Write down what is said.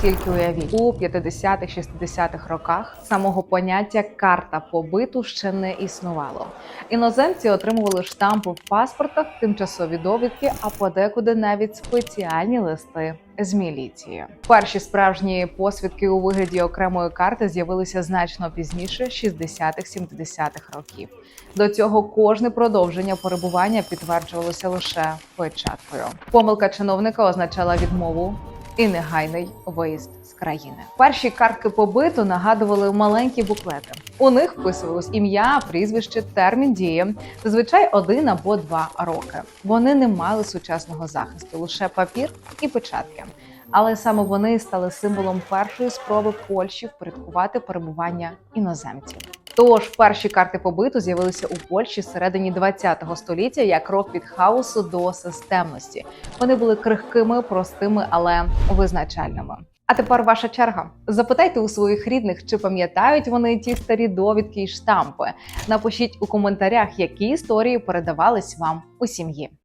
тільки уявіть, у 50-60-х роках самого поняття карта побиту ще не існувало. Іноземці отримували штампи в паспортах, тимчасові довідки, а подекуди навіть спеціальні листи з міліції. Перші справжні посвідки у вигляді окремої карти з'явилися значно пізніше 60-х-70-х років. До цього кожне продовження перебування підтверджувалося лише печаткою. Помилка чиновника означала відмову і негайний виїзд з країни. Перші картки побиту нагадували маленькі буклети. У них вписувалось ім'я, прізвище, термін дії, зазвичай один або два роки. Вони не мали сучасного захисту, лише папір і печатки. Але саме вони стали символом першої спроби Польщі впорядкувати перебування іноземців. Тож перші карти побиту з'явилися у Польщі всередині ХХ століття як крок від хаосу до системності. Вони були крихкими, простими, але визначальними. А тепер ваша черга. Запитайте у своїх рідних, чи пам'ятають вони ті старі довідки і штампи. Напишіть у коментарях, які історії передавались вам у сім'ї.